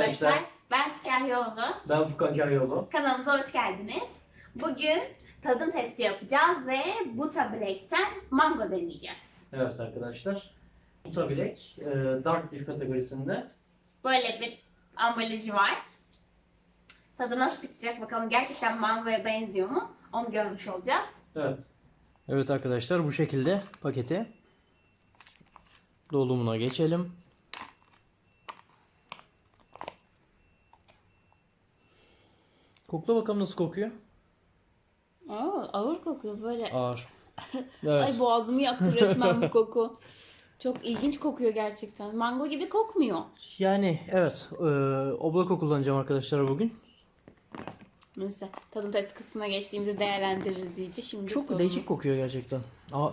arkadaşlar. Ben Şikayoğlu. Ben Furkan Karyoğlu. Kanalımıza hoş geldiniz. Bugün tadım testi yapacağız ve Buta Black'ten mango deneyeceğiz. Evet arkadaşlar. Buta Black e, Dark Leaf kategorisinde. Böyle bir ambalajı var. Tadı nasıl çıkacak bakalım gerçekten mangoya benziyor mu? Onu görmüş olacağız. Evet. Evet arkadaşlar bu şekilde paketi dolumuna geçelim. Kokla bakalım nasıl kokuyor. Oo, ağır kokuyor böyle. Ağır. Evet. Ay boğazımı yaktı resmen bu koku. Çok ilginç kokuyor gerçekten. Mango gibi kokmuyor. Yani evet. E, oblako kullanacağım arkadaşlar bugün. Neyse tadım test kısmına geçtiğimizde değerlendiririz iyice. Şimdi Çok tadım- değişik kokuyor gerçekten. A-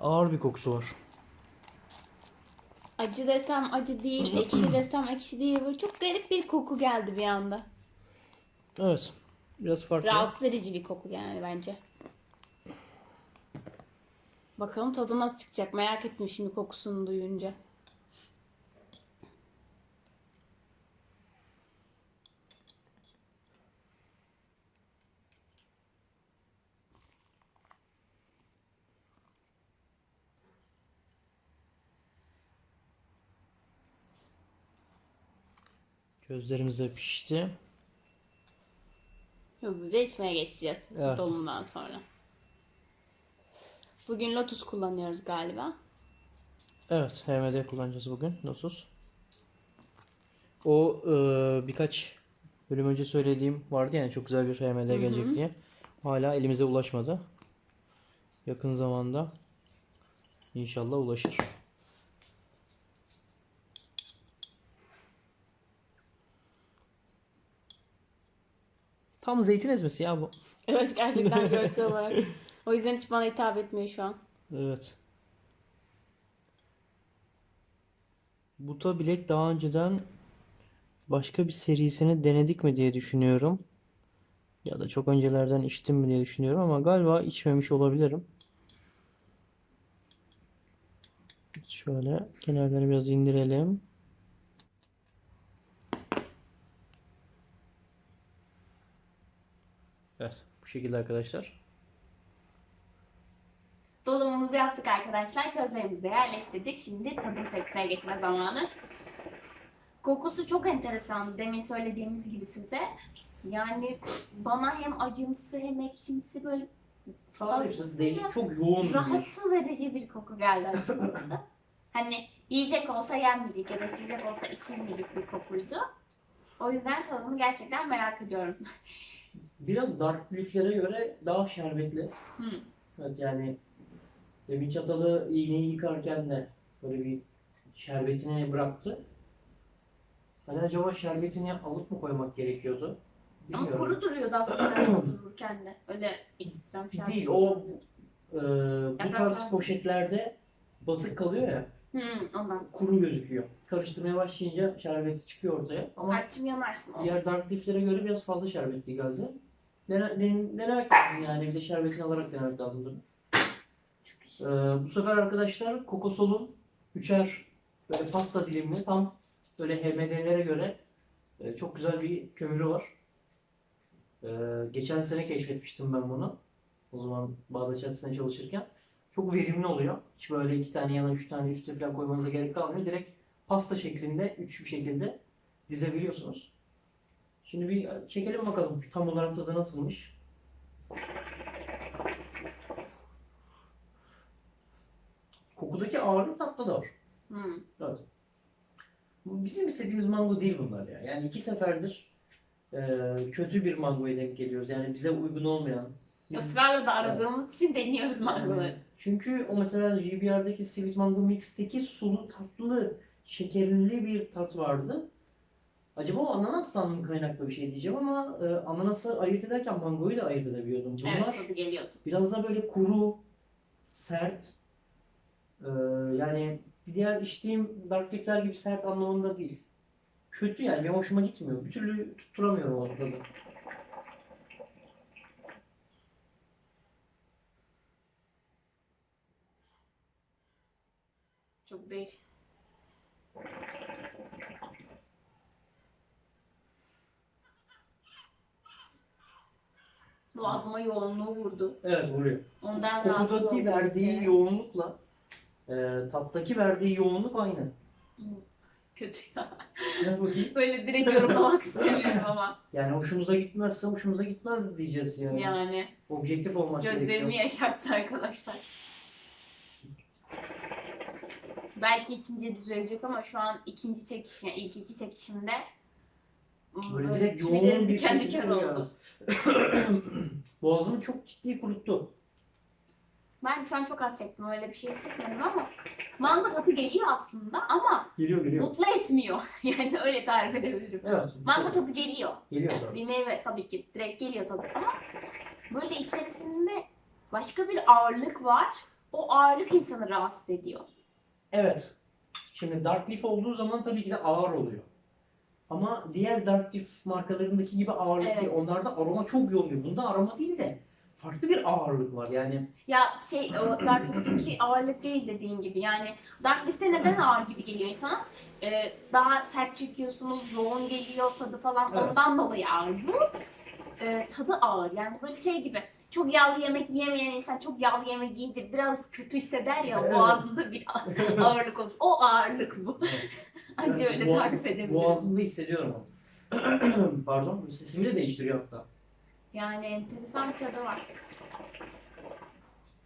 ağır bir kokusu var. Acı desem acı değil, ekşi desem ekşi değil. Böyle çok garip bir koku geldi bir anda. Evet. Biraz farklı. Rahatsız edici bir koku yani bence. Bakalım tadı nasıl çıkacak merak ettim şimdi kokusunu duyunca. Gözlerimiz de pişti. Hızlıca içmeye geçeceğiz Evet. dolumdan sonra. Bugün Lotus kullanıyoruz galiba. Evet, HMD kullanacağız bugün. Nosus. O e, birkaç bölüm önce söylediğim vardı yani çok güzel bir HMD gelecek diye. Hala elimize ulaşmadı. Yakın zamanda inşallah ulaşır. Tam zeytin ezmesi ya bu. Evet gerçekten görsel olarak. O yüzden hiç bana hitap etmiyor şu an. Evet. Buta Bilek daha önceden başka bir serisini denedik mi diye düşünüyorum. Ya da çok öncelerden içtim mi diye düşünüyorum ama galiba içmemiş olabilirim. Şöyle kenarlarını biraz indirelim. Evet, bu şekilde arkadaşlar. Dolumumuzu yaptık arkadaşlar. Közlerimizi yerleştirdik. Şimdi tadım testine geçme zamanı. Kokusu çok enteresan. Demin söylediğimiz gibi size. Yani bana hem acımsı hem ekşimsi böyle Tarifsiz değil, çok yoğun rahatsız edici bir koku geldi açıkçası. hani yiyecek olsa yenmeyecek ya da sıcak olsa içilmeyecek bir kokuydu. O yüzden tadını gerçekten merak ediyorum. Biraz dark leaf'lere göre daha şerbetli. Hmm. Evet yani demin çatalı iğneyi yıkarken de böyle bir şerbetini bıraktı. Hani acaba şerbetini alıp mı koymak gerekiyordu? Ama Bilmiyorum. kuru duruyordu aslında dururken de. Öyle ekstrem şerbet. Değil o e, bu Yapraklar. tarz poşetlerde basık kalıyor ya Hmm, ondan. kuru gözüküyor. Karıştırmaya başlayınca şerbeti çıkıyor ortaya. Ama Açım yanarsın. diğer dark leaf'lere göre biraz fazla şerbetli geldi. Dene, den- denemek lazım yani bir de şerbetini alarak denemek lazım tabii. Çok iyi. Ee, bu sefer arkadaşlar Kokosol'un üçer böyle pasta dilimli tam böyle HMD'lere göre e, çok güzel bir kömürü var. Ee, geçen sene keşfetmiştim ben bunu. O zaman Bağdat Çatı'sında çalışırken. Çok verimli oluyor. Hiç böyle iki tane yana üç tane üstüne falan koymanıza gerek kalmıyor. Direkt pasta şeklinde, üç bir şekilde dizebiliyorsunuz. Şimdi bir çekelim bakalım tam olarak tadı nasılmış. Kokudaki ağırlık tatlı da var. Hmm. Evet. Bizim istediğimiz mango değil bunlar ya. Yani iki seferdir e, kötü bir mangoya denk geliyoruz. Yani bize uygun olmayan. Biz, Israrla da aradığımız için deniyoruz mangoları. Yani çünkü o mesela JBR'daki Sweet Mango Mix'teki sulu tatlı, şekerli bir tat vardı. Acaba o ananastan mı kaynaklı bir şey diyeceğim ama e, ananası ayırt ederken mangoyu da ayırt edebiliyordum. Bunlar Evet tadı geliyordu. Biraz da böyle kuru, sert. Ee, yani diğer içtiğim Dark Leaf'ler gibi sert anlamında değil. Kötü yani benim hoşuma gitmiyor. Bir türlü tutturamıyorum o tadı. Çok değişik. Boğazıma yoğunluğu vurdu. Evet vuruyor. Ondan rahatsız Kokudaki oldum. verdiği Evet. yoğunlukla e, tattaki verdiği yoğunluk aynı. Kötü ya. Ne bakayım? Böyle direkt yorumlamak istemiyorum ama. Yani hoşumuza gitmezse hoşumuza gitmez diyeceğiz yani. Yani Objektif olmak gözlerimi gerekiyor. yaşarttı arkadaşlar. Belki içince düzelecek ama şu an ikinci çekiş, yani ilk iki çekişimde Böyle direkt yoğun bir şekilde diken oldu. Boğazımı çok ciddi kuruttu. Ben şu an çok az çektim öyle bir şey hissetmedim ama mango tadı geliyor aslında ama Geliyor geliyor. mutlu etmiyor. Yani öyle tarif edebilirim. Evet. Mango tadı geliyor. Geliyor Yani bir meyve tabii ki direkt geliyor tadı ama böyle içerisinde başka bir ağırlık var. O ağırlık insanı rahatsız ediyor. Evet. Şimdi Dark Leaf olduğu zaman tabii ki de ağır oluyor. Ama diğer Dark markalarındaki gibi ağırlık Evet. değil. Onlarda aroma çok yoğun oluyor. Bunda aroma değil de farklı bir ağırlık var yani. Ya şey o Dark ağırlık değil dediğin gibi yani Dark neden ağır gibi geliyor insana? Ee, daha sert çekiyorsunuz, yoğun geliyor tadı falan Evet. ondan dolayı ağır. Bu e, tadı ağır yani böyle şey gibi çok yağlı yemek yiyemeyen insan çok yağlı yemek yiyince biraz kötü hisseder ya Evet. boğazında bir ağırlık olur. O ağırlık bu. Evet, öyle boğaz- tarif edebilirim. Boğazımda hissediyorum onu. Pardon, sesimi de değiştiriyor hatta. Yani enteresan bir tadı var.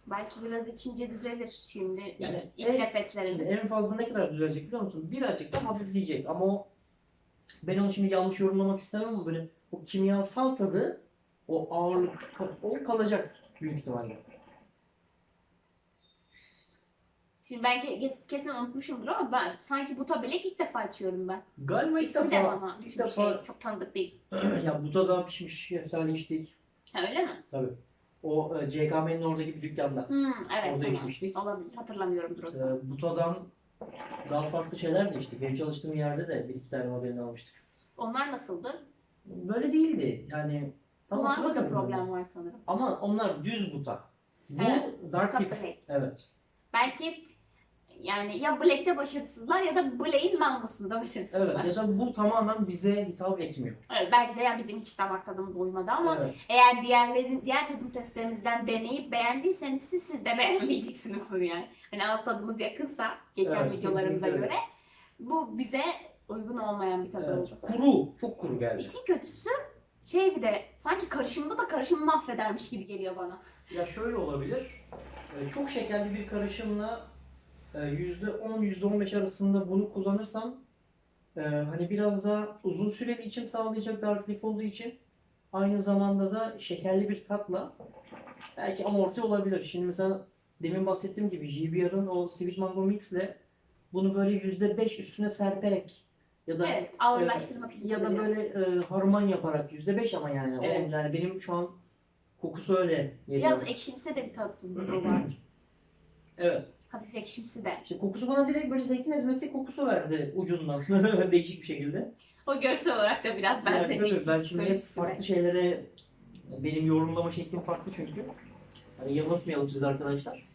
Belki biraz içince düzelir şimdi Yani ilk, ilk en- Şimdi nefeslerimiz. en fazla ne kadar düzelecek biliyor musun? Birazcık da hafifleyecek ama o ben onu şimdi yanlış yorumlamak istemem ama böyle o kimyasal tadı o ağırlık o kalacak büyük ihtimalle. Şimdi ben ke- kesin unutmuşumdur ama ben sanki bu tabelek ilk defa içiyorum ben. Galiba ilk İsmi de defa ama ilk defa- şey, çok tanıdık değil. ya buta da pişmiş efsane içtik. Ha, öyle mi? Tabii. O e, CKM'nin oradaki bir dükkanda. Hmm, evet Orada tamam. içmiştik. Olabilir. Hatırlamıyorumdur o zaman. E, Buta'dan daha farklı şeyler de içtik. Benim çalıştığım yerde de bir iki tane modelini almıştık. Onlar nasıldı? Böyle değildi. Yani tam Bunlarda da hatırlamıyorum. problem var sanırım. Ama onlar düz buta. Bu Evet. Dark değil. Evet. Belki yani ya Black'te başarısızlar ya da Black'in mangosunda başarısızlar. Evet. Ya da bu tamamen bize hitap etmiyor. Evet, belki de yani bizim hiç damak tadımız uymadı ama Evet. eğer diğerlerin diğer tadım testlerimizden deneyip beğendiyseniz siz, siz de beğenmeyeceksiniz bunu yani. Hani ağız tadımız yakınsa geçen Evet, videolarımıza öyle. göre bu bize uygun olmayan bir tadı evet. oldu. Kuru. Çok kuru geldi. İşin kötüsü şey bir de sanki karışımda da karışımı mahvedermiş gibi geliyor bana. Ya şöyle olabilir. e, Çok şekerli bir karışımla e, %10 %15 arasında bunu kullanırsam e, hani biraz daha uzun süreli içim sağlayacak Dark Leaf olduğu için aynı zamanda da şekerli bir tatla belki amorti olabilir. Şimdi mesela demin bahsettiğim gibi JBR'ın o Sweet Mango Mix'le bunu böyle %5 üstüne serperek ya da Evet, ağırlaştırmak için. ya da böyle e, harman yaparak %5 ama yani. O, Evet. yani benim şu an kokusu öyle geliyor. biraz ekşimsi de bir tadı var. Evet. Hafif ekşimsi de. İşte kokusu bana direkt böyle zeytin ezmesi kokusu verdi ucundan. Değişik bir şekilde. O görsel olarak da biraz Yani tabii için. ben şimdi hep farklı şeylere benim yorumlama şeklim farklı çünkü. Hani yanıltmayalım siz arkadaşlar.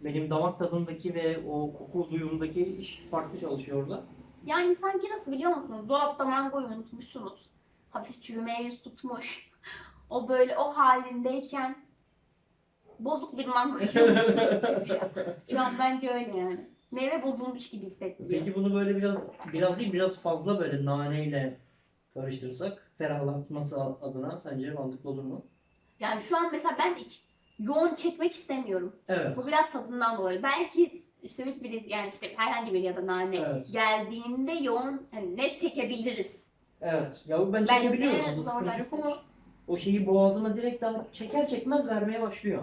Benim damak tadımdaki ve o koku duyumundaki iş farklı çalışıyor orada. Yani sanki nasıl biliyor musunuz? Dolapta mangoyu unutmuşsunuz. Hafif çürümeye yüz tutmuş. O böyle o halindeyken bozuk bir mango gibi. Şu an bence öyle yani. Meyve bozulmuş gibi hissettiriyor. Peki bunu böyle biraz biraz değil biraz fazla böyle naneyle karıştırsak ferahlatması adına sence mantıklı olur mu? Yani şu an mesela ben hiç yoğun çekmek istemiyorum. Evet. Bu biraz tadından dolayı. Belki sweet bir yani işte herhangi bir ya da nane Evet. geldiğinde yoğun hani net çekebiliriz. Evet. Ya ben çekebiliyorum de sıkıntı yok zorlaştırır. ama o şeyi boğazıma direkt daha çeker çekmez vermeye başlıyor.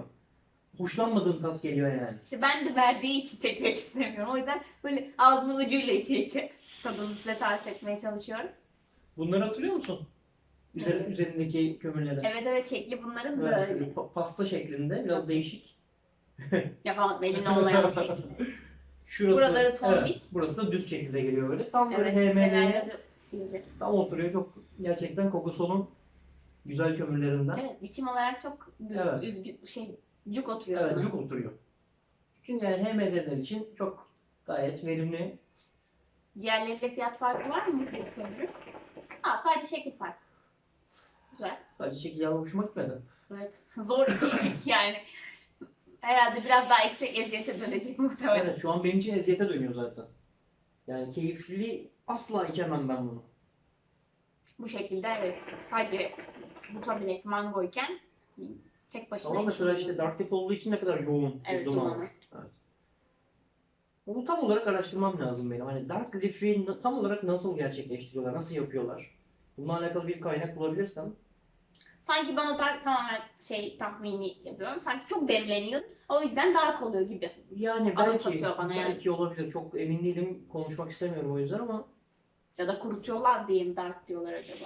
Hoşlanmadığım tat geliyor yani. İşte ben de verdiği için çekmek istemiyorum. O yüzden böyle ağzımın ucuyla içe içe tadını size tarif etmeye çalışıyorum. Bunları hatırlıyor musun? Üzer, Evet. Üzerindeki kömürleri. Evet evet şekli bunların Evet, böyle. pa- pasta şeklinde biraz değişik. Yapalım elin olmayan bir şekilde. Şurası, Buraları tombik. evet, burası da düz şekilde geliyor böyle. Tam böyle Evet, HM'ye kenarları sivri. tam oturuyor. Çok gerçekten kokusunun güzel kömürlerinden. Evet, biçim olarak çok Evet. üzgün şey cuk oturuyor. Evet, cuk oturuyor. Çünkü yani HMD'ler için çok gayet verimli. Diğerleriyle fiyat farkı var mı bu kömürün? Ha, sadece şekil farkı. Güzel. Sadece şekil yapmak hoşuma gitmedi. Evet. Zor içerik yani. Herhalde biraz daha yüksek eziyete dönecek muhtemelen. Evet şu an benim için eziyete dönüyor zaten. Yani keyifli asla içemem ben bunu. Bu şekilde evet. Sadece bu tablet mangoyken tek başına Ama mesela işte Dark Death olduğu için ne kadar yoğun Evet bir duman dumanı. var. Bunu tam olarak araştırmam lazım benim. Hani Dark Reef'i tam olarak nasıl gerçekleştiriyorlar, nasıl yapıyorlar? Bununla alakalı bir kaynak bulabilirsem. Sanki bana dark tamamen şey tahmini yapıyorum. Sanki çok demleniyor. O yüzden dark oluyor gibi. Yani belki, bana yani. belki olabilir. Çok emin değilim. Konuşmak istemiyorum o yüzden ama Ya da kurutuyorlar diye mi dark diyorlar acaba?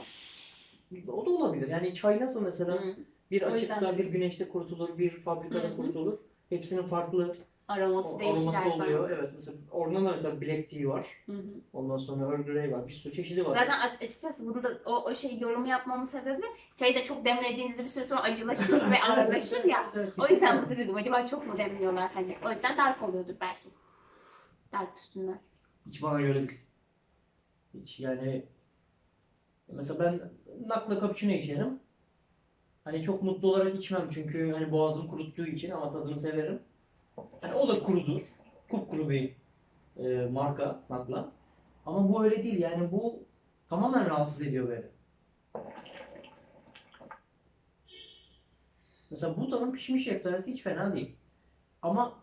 o da olabilir. Yani çay nasıl mesela Hı. Bir O açıkta, bir güneşte kurutulur, bir fabrikada Hı hı. kurutulur. Hepsinin farklı Aroması o- değişir aroması oluyor. Evet mesela oradan da mesela Black Tea var. Hı hı. Ondan sonra Earl Grey var. Bir sürü çeşidi var. Zaten aç- açıkçası bunu da o, o şey yorumu yapmamın sebebi çayı da çok demlediğinizde bir süre sonra acılaşır ve ağırlaşır ya. Evet, O yüzden kesinlikle. burada dedim acaba çok mu demliyorlar hani. O yüzden dark oluyordur belki. Dark tütünler. Hiç bana göre değil. Hiç yani mesela ben nakla cappuccino içerim. Hani çok mutlu olarak içmem çünkü hani boğazım kuruttuğu için ama tadını severim. Hani o da kurudur. Kupkuru bir e, marka nakla. Ama bu öyle değil yani bu tamamen rahatsız ediyor beni. Mesela bu tanın pişmiş şeftalisi hiç fena değil. Ama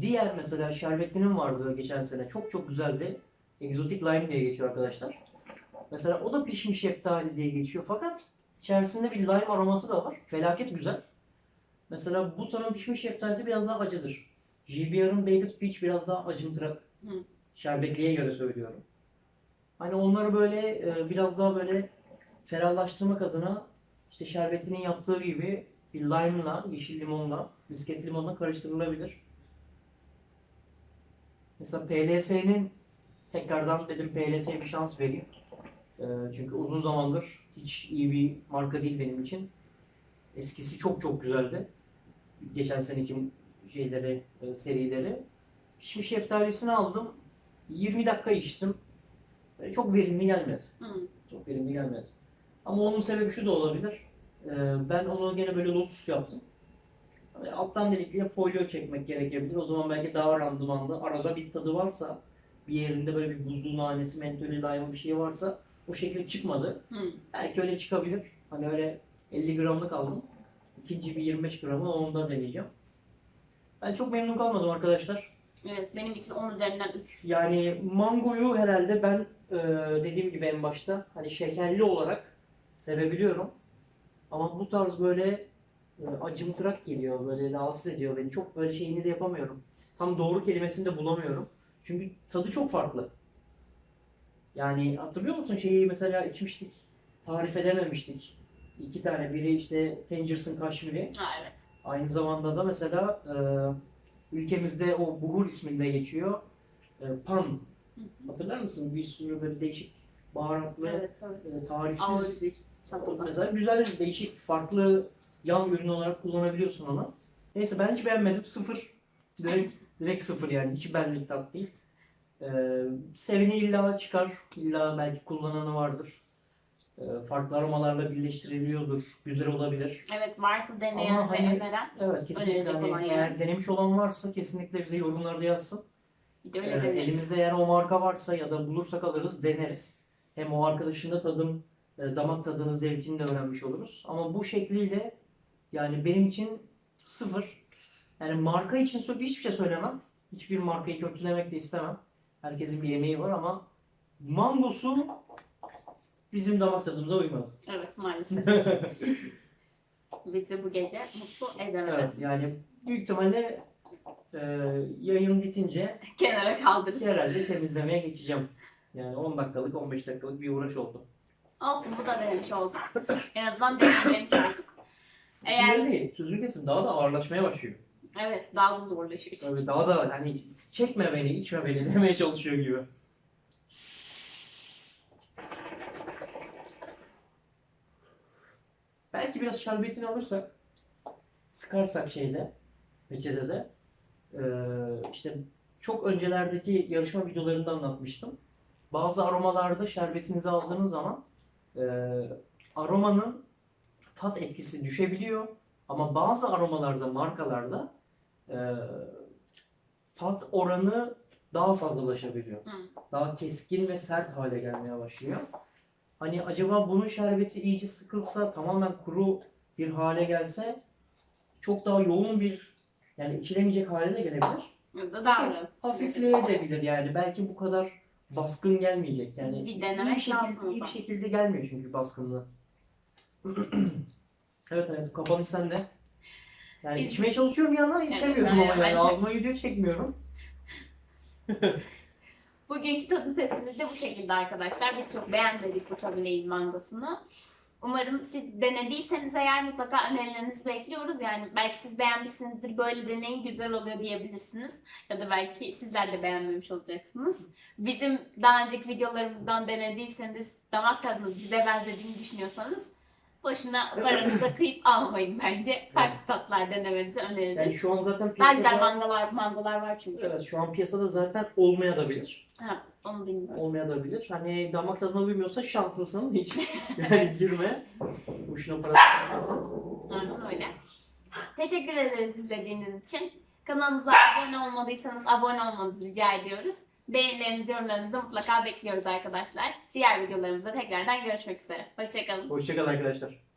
diğer mesela şerbetlinin vardı geçen sene. Çok çok güzeldi. Exotic Lime diye geçiyor arkadaşlar. Mesela o da pişmiş şeftali diye geçiyor. Fakat içerisinde bir lime aroması da var. Felaket güzel. Mesela bu tanın pişmiş şeftalisi biraz daha acıdır. JBR'ın Baked Peach biraz daha acımtırak. Hı. Şerbetliye göre söylüyorum. Hani onları böyle e, biraz daha böyle ferahlaştırmak adına işte şerbetlinin yaptığı gibi bir lime'la, yeşil limonla, misket limonla karıştırılabilir. Mesela PLS'nin tekrardan dedim PLS'ye bir şans vereyim. E, çünkü uzun zamandır hiç iyi bir marka değil benim için. Eskisi çok çok güzeldi. Geçen seneki şeyleri, e, serileri. Şimdi şeftalisini aldım. 20 dakika içtim. E, Çok verimli gelmedi. Hı. Çok verimli gelmedi. Ama onun sebebi şu da olabilir. Ee, Ben onu gene böyle lotus yaptım. Alttan delikliye folyo çekmek gerekebilir. O zaman belki daha randımanlı. Arada bir tadı varsa, bir yerinde böyle bir buzlu nanesi, mentolü, lime bir şey varsa o şekilde çıkmadı. Hı. Belki öyle çıkabilir. Hani öyle 50 gramlık aldım. İkinci bir 25 gramı onu da deneyeceğim. Ben çok memnun kalmadım arkadaşlar. Evet benim için 10 üzerinden 3. Yani mangoyu herhalde ben e, dediğim gibi en başta hani şekerli olarak sevebiliyorum. Ama bu tarz böyle e, acımtırak geliyor, böyle rahatsız ediyor beni. Çok böyle şeyini de yapamıyorum. Tam doğru kelimesini de bulamıyorum. Çünkü tadı çok farklı. Yani hatırlıyor musun şeyi mesela içmiştik, tarif edememiştik. İki tane, biri işte Tangerson Kaşmiri, Ha evet. Aynı zamanda da mesela e, ülkemizde o buhur isminde geçiyor. E, pan. Hı hı. Hatırlar mısın? Bir sürü böyle değişik baharatlı, Evet evet. e, tarifsiz. Bir tadı Mesela güzel değişik farklı yan ürün olarak kullanabiliyorsun onu. Neyse ben hiç beğenmedim. Sıfır. Direkt, direkt sıfır yani. Hiç benlik tat değil. E, seveni illa çıkar. İlla belki kullananı vardır. E, farklı aromalarla birleştiriliyordur. Güzel olabilir. Evet varsa deneyen Ama ve hani- öneren Evet kesinlikle Önerecek hani olan yani. eğer denemiş olan varsa kesinlikle bize yorumlarda yazsın. bir de Ee, öyle deneriz. elimizde eğer o marka varsa ya da bulursak alırız deneriz. Hem o arkadaşın da tadım, e, damak tadını, zevkini de öğrenmiş oluruz. Ama bu şekliyle yani benim için sıfır. Yani marka için sö- hiçbir şey söylemem. Hiçbir markayı kötülemek de istemem. Herkesin bir yemeği var ama mangosu bizim damak tadımıza uymadı. Evet maalesef. Bizi bu gece mutlu edemedi. evet yani büyük ihtimalle e, yayın bitince Kenara kaldırır. herhalde temizlemeye geçeceğim. Yani 10 dakikalık 15 dakikalık bir uğraş oldu. Olsun bu da denemiş olduk. en azından deneyimlemiş olduk. Eğer Şimdi değil, sözünü kesin daha da ağırlaşmaya başlıyor. Evet daha da zorlaşıyor. Tabii daha da hani çekme beni, içme beni demeye çalışıyor gibi. Belki biraz şerbetini alırsak, sıkarsak şeyde, peçetede, eee, işte çok öncelerdeki yarışma videolarında anlatmıştım. Bazı aromalarda şerbetinizi aldığınız zaman eee, aromanın tat etkisi düşebiliyor. Ama bazı aromalarda, markalarda e, tat oranı daha fazlalaşabiliyor. Hı. Daha keskin ve sert hale gelmeye başlıyor. Hani acaba bunun şerbeti iyice sıkılsa, tamamen kuru bir hale gelse çok daha yoğun bir yani içilemeyecek hale de gelebilir. Ya da daha biraz. Hafifleyebilir yani. Belki bu kadar baskın gelmeyecek. Yani Bir iyi denemek bir şekilde, iyi bir şekilde gelmiyor çünkü baskınlığı. evet evet kapanış sende. Yani Biz- içmeye çalışıyorum bir yandan içemiyorum ama yani ben- ağzıma video çekmiyorum. Bugünkü tadı testimiz de bu şekilde arkadaşlar. Biz çok beğenmedik bu tabileyin mangosunu. Umarım siz denediyseniz eğer mutlaka önerilerinizi bekliyoruz. Yani belki siz beğenmişsinizdir, böyle deneyin güzel oluyor diyebilirsiniz. Ya da belki sizler de beğenmemiş olacaksınız. Bizim daha önceki videolarımızdan denediyseniz, damak tadınız bize benzediğini düşünüyorsanız boşuna paranıza kıyıp almayın bence. Farklı tatlar denemenizi öneririz. Yani şu an zaten Daha güzel piyasada mangolar, var çünkü. evet şu an piyasada zaten olmayabilir. Ha, onu bilmiyorum. Olmayabilir. Hani damak tadına uymuyorsa şanslısın hiç yani girme. Boşuna para harcamasın. Aynen öyle. Teşekkür ederiz izlediğiniz için. Kanalımıza abone olmadıysanız abone olmanızı rica ediyoruz. Beğenilerinizi, yorumlarınızı mutlaka bekliyoruz arkadaşlar. Diğer videolarımızda tekrardan görüşmek üzere. Hoşçakalın. Hoşçakalın arkadaşlar.